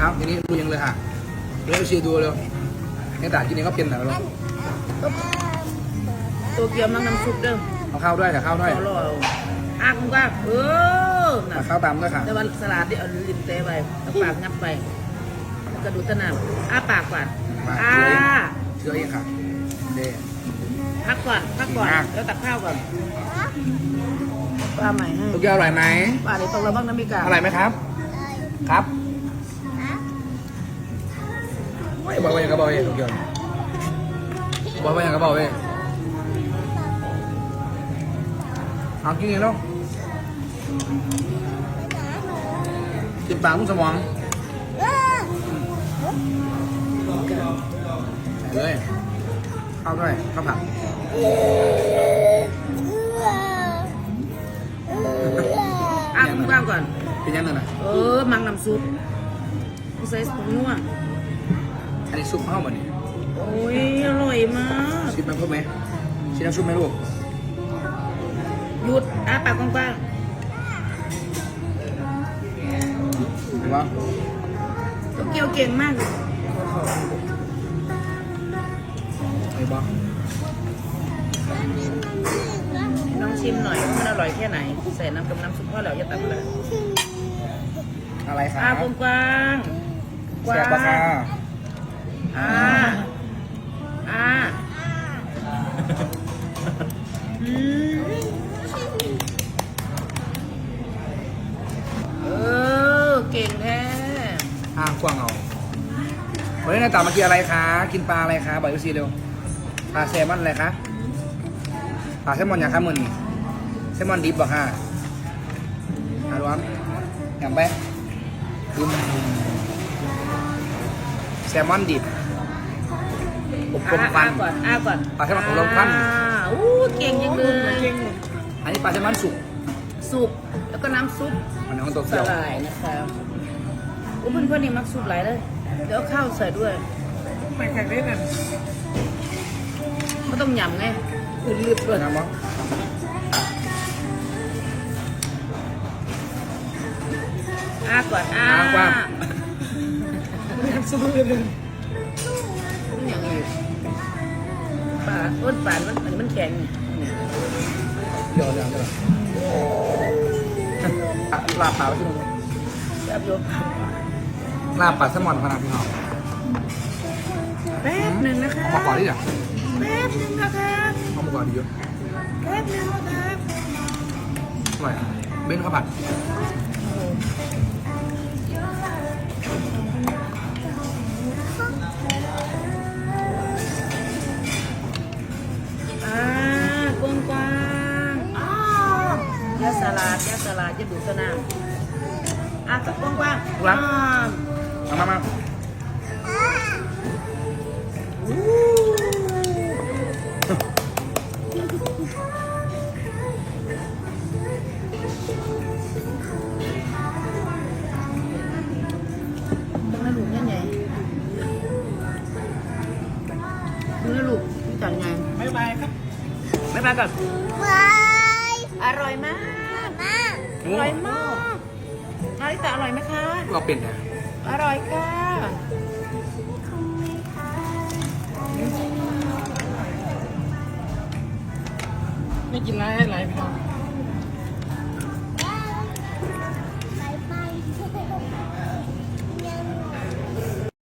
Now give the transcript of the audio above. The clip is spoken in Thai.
เอาทีนี้ดูยังเลยค่ะเร็วชีดูเร็วเนี่ยแต่ทีนี้ก็เป็นแบบเราตัวเกียวมังน้ำซุปเด้อเอาข้าวด้วยแต่ข้าวด้วยขอรอเอาอะคุณก็เออน่ะเอาข้าวตามด้วยค่ะแต่ว่าสลัดที่เอาลิ้นเตะไปเอาปากงับไปกระดูกตะนาวอ้าปากก่อนมาอ้าเชื่อเองค่ะเด้พักก่อนพักก่อนอะแล้วตักข้าวก่อนป้าใหม่ให้ลูกแก้วอร่อยไหมป้าเดี๋ยวต้องระวังน้ำมีกาอร่อยไหมครับ ครับ ไม่บอกว่าอย่างกระบอกเองลูกแก้วบอกว่าอย่างกระบอกเองเอากินเองแล้วกินปลามุ้งสมองใส่เลยข้าวด้วยข้าวผัดอะคุณกว้างก่อน เป็นยังไงนะเออ มังน้ำซุปใส่ผงนัว อันนี้ซุปข้าวมันนี่โอ้ยอร่อยมากชิมมันเพิ่มไหมชิมน้ำซุปไหมลูกหยุดอ้าปากกว้างหรือว่าๆตัวเกียวเก่งมากเลยไอ้บ้าน้องชิมหน่อยว่ามันอร่อยแค่ไหน ใส่น้ำกับน้ำซุปพ่อแล้วอย่าตักเลยอะไรครัอ้าบกว้างๆกว้าแซ่บปะค่ะ ง อ่าอ่าอืมเออเก่งแท้อ่างกว้างเอาวันนี้นายต่อมากินอะไรคะ กินปลาอะไรคะบอกยูซีเร็วปลาแซลมอนอะไรคะปลาแซลมอนอย่างคะมือนี่แซลมอนดิบบอกค่ะอาร้อนอย่างไปอืมแซลมอนดิบ อบรมควันอ้าก่อนอ้าก่อนปลาแซลมอนอบรมควันอ่าอู้เก่งยังเลยอันนี้ปลาแซลมอนสุกสุกแล้วก็น้ำซุปมันน้องตัวสเขียวลายนะคะอู้เพื่อนเพื่อนๆนี่มักซุปหลายเลยเดี๋ยวเอาข้าวใส่ด้วยไม่แข็งได้นั่นไม่ต้องยำไงคือรีบด้วยน้ำมั้งอ้าก่อนอ้าอ้ากว้างน้ำซุปเลยเลย อย่างนี้ปลาอ้นปลามันอันนี้มันแข็งนี่เดี๋ยวเดี๋ยวเดี๋ยวอะลาบปลาไว้ที่ตรงนี้แบบโยมลาบปลาแซลมอนพนักพี่น้องแป๊บหนึ่งนะคะเอามาก่อนดิจ้ะแป๊บหนึ่งนะคะเอามาก่อนดีเยอะแป๊บหนึ่งนะคะอร่อยอะเบนข้าวผัดาสลัดยาสลัดจะดูดสนามอะกับกว้างกว้างๆอ่ามามามาตรงนั้นลูกยังไงดูนะลูกดูจังไงบ๊ายบายครับไม่ไปก่อนอร่อยมากอ ร่อยมากนาริตาอร่อยไหมคะ เราเป็นนะอร่อยค่ะไม่กินไรให้ไรพี่น้อง